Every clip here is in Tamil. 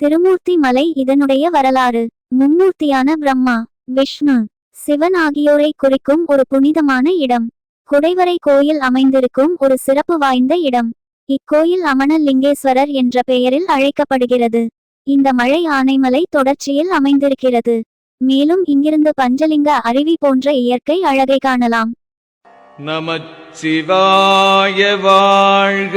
திருமூர்த்தி மலை இதனுடைய வரலாறு. மும்மூர்த்தியான பிரம்மா விஷ்ணு சிவன் ஆகியோரை குறிக்கும் ஒரு புனிதமான இடம். குடைவரை கோயில் அமைந்திருக்கும் ஒரு சிறப்பு வாய்ந்த இடம். இக்கோயில் அமன லிங்கேஸ்வரர் என்ற பெயரில் அழைக்கப்படுகிறது. இந்த மழை ஆனைமலை தொடர்ச்சியில் அமைந்திருக்கிறது. மேலும் இங்கிருந்து பஞ்சலிங்க அருவி போன்ற இயற்கை அழகை காணலாம். நமச்சிவாய வாழ்க.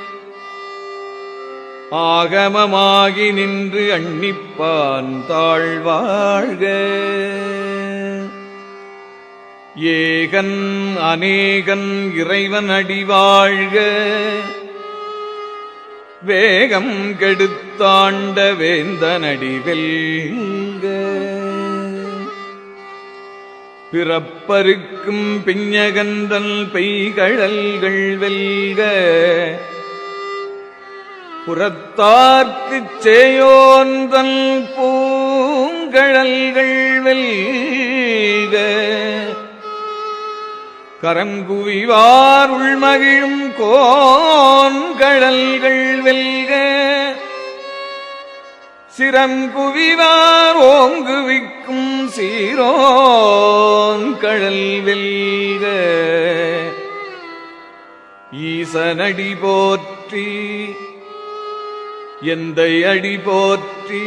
ஆகமமாகி நின்று அண்ணிப்பான் தாழ்வாழ்க. ஏகன் அநேகன் இறைவன் அடிவாழ்க. வேகம் கெடுத்தாண்ட வேந்தனடிவெல்க. பிறப்பருக்கும் பிஞ்சகந்தல் பெய்கழல்கள் வெல்க. புறத்தார்க்குச் சேயோந்தன் பூங்கழல்கள் வெல்க. கரங்குவிவார் உள்மகிழும் கோன்கழல்கள் வெல்க. சிரங்குவிவார் ஓங்குவிக்கும் சீரோன்கழல் வெல்க. ஈசனடி போற்றி எந்த அடி போற்றி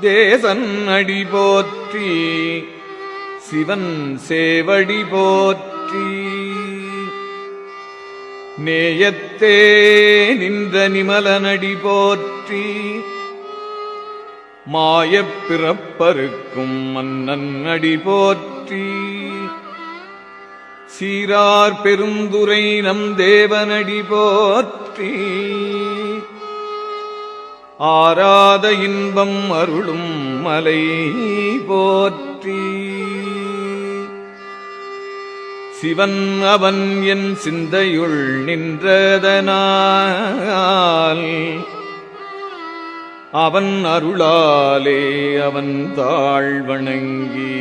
தேசன் அடி போற்றி சிவன் சேவடி போற்றி. நேயத்தே நின்ற நிமலனடி போற்றி மாயப் பிறப்பருக்கும் மன்னன் அடி போற்றி. சீரார் பெருந்துரை நம் தேவனடி போற்றி. ஆராத இன்பம் அருளும் மலை போற்றி. சிவன் அவன் என் சிந்தையுள் நின்றதனால் அவன் அருளாலே அவன் தாழ் வணங்கி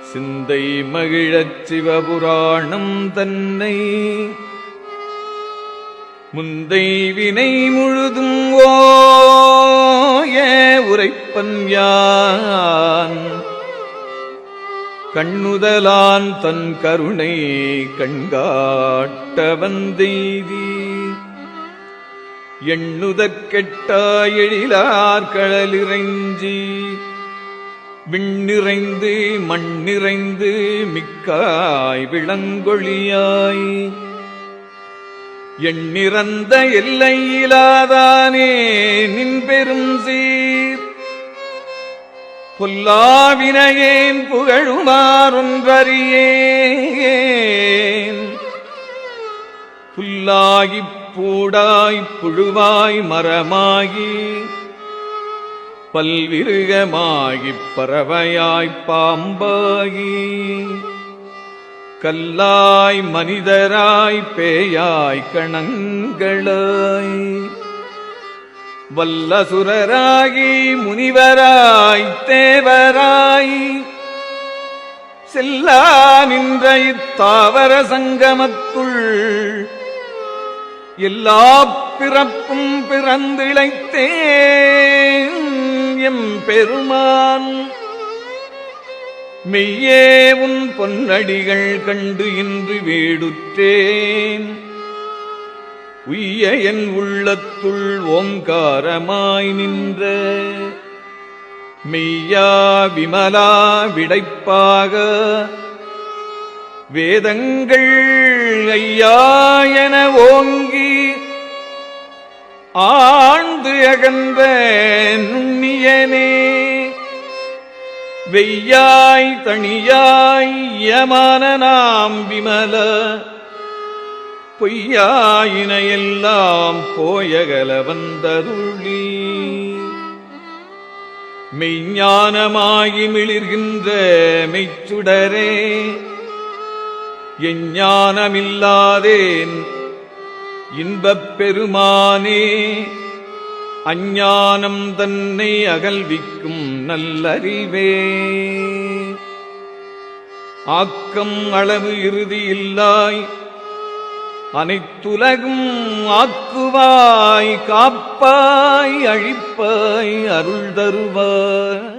சிந்தை மகிழச் சிவபுராணம் தன்னை முந்தை வினை முழுதும் ஓய உரைப்பன் யான். கண்ணுதலான் தன் கருணை கண்காட்ட வந்தெய்தி. எண்ணுதற் எழிலார் கடலிறைஞ்சி. விண்ணிறைந்து மண்ணிறைந்து மிக்காய் விளங்கொழியாய். எண்ணிறந்த எல்லையிலாதானே நின் பெரும் சீர். பொல்லாவினையேன் புகழுமாறொன்றறியேன். புல்லாகிப் பூடாய் புழுவாய் மரமாகி பல்விருகமாகிப் பறவையாய்ப் பாம்பாகி. கல்லாய் மனிதராய் பேயாய் கணங்களாய். வல்லசுரராகி முனிவராய் தேவராய். செல்லா நின்ற இத்தாவர சங்கமத்துள் எல்லா பிறப்பும் பிறந்திழைத்தேன் எம் பெருமான். மெய்யே உன் பொன்னடிகள் கண்டு இன்று வீடுற்றேன். உய்ய என் உள்ளத்துள் ஓங்காரமாய் நின்ற. மெய்யா விமலா விடைப்பாக. வேதங்கள் ஐயா என ஓங்கி ஆழ்ந்து அகன்ற நுண்ணியனே. வெய்யாய் தனியாய் யமான நாம் விமல. பொய்யாயினையெல்லாம் போயகல வந்தருளி. மெய்ஞானமாகி மிளிர்கின்ற மெய்ச்சுடரே எஞ்ஞானமில்லாதேன் இன்பப் பெருமானே அஞ்ஞானம் தன்னை அகல்விக்கும் நல்லறிவே. ஆக்கம் அளவு இறுதி இல்லாய் அனைத்துலகும் ஆக்குவாய் காப்பாய் அழிப்பாய் அருள் தருவாய்.